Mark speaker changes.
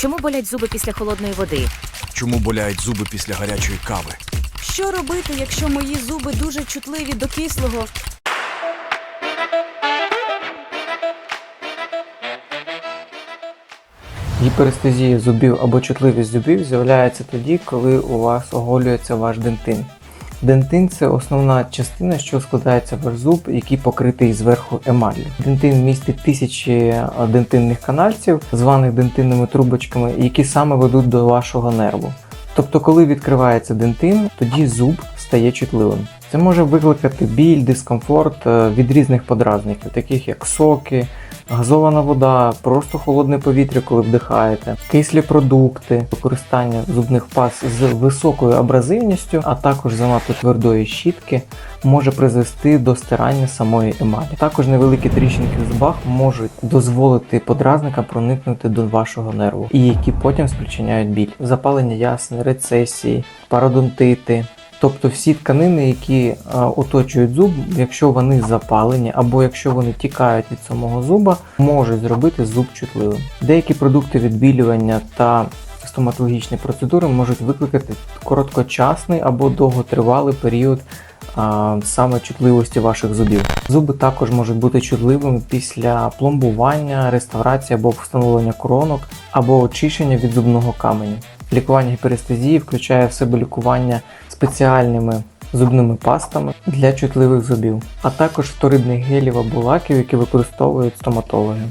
Speaker 1: Чому болять зуби після холодної води?
Speaker 2: Чому боляють зуби після гарячої кави?
Speaker 3: Що робити, якщо мої зуби дуже чутливі до кислого?
Speaker 4: Гіперестезія зубів або чутливість зубів з'являється тоді, коли у вас оголюється ваш дентин. Дентин це основна частина, що складається в зуб, який покритий зверху емаллю. Дентин містить тисячі е, дентинних канальців, званих дентинними трубочками, які саме ведуть до вашого нерву. Тобто, коли відкривається дентин, тоді зуб стає чутливим. Це може викликати біль, дискомфорт е, від різних подразників, таких як соки, газована вода, просто холодне повітря, коли вдихаєте, кислі продукти, використання зубних паст з високою абразивністю, а також занадто твердої щітки може призвести до стирання самої емалі. Також невеликі тріщинки в зубах можуть дозволити подразникам проникнути до вашого нерву, і які потім спричиняють біль, запалення ясен, рецесії, пародонтити. Тобто всі тканини, які е, оточують зуб, якщо вони запалені або якщо вони тікають від самого зуба, можуть зробити зуб чутливим. Деякі продукти відбілювання та стоматологічні процедури можуть викликати короткочасний або довготривалий період а, саме чутливості ваших зубів. Зуби також можуть бути чутливими після пломбування, реставрації або встановлення коронок, або очищення від зубного каменю. Лікування гіперестезії включає в себе лікування спеціальними зубними пастами для чутливих зубів, а також вторинних гелів або лаків, які використовують стоматологи.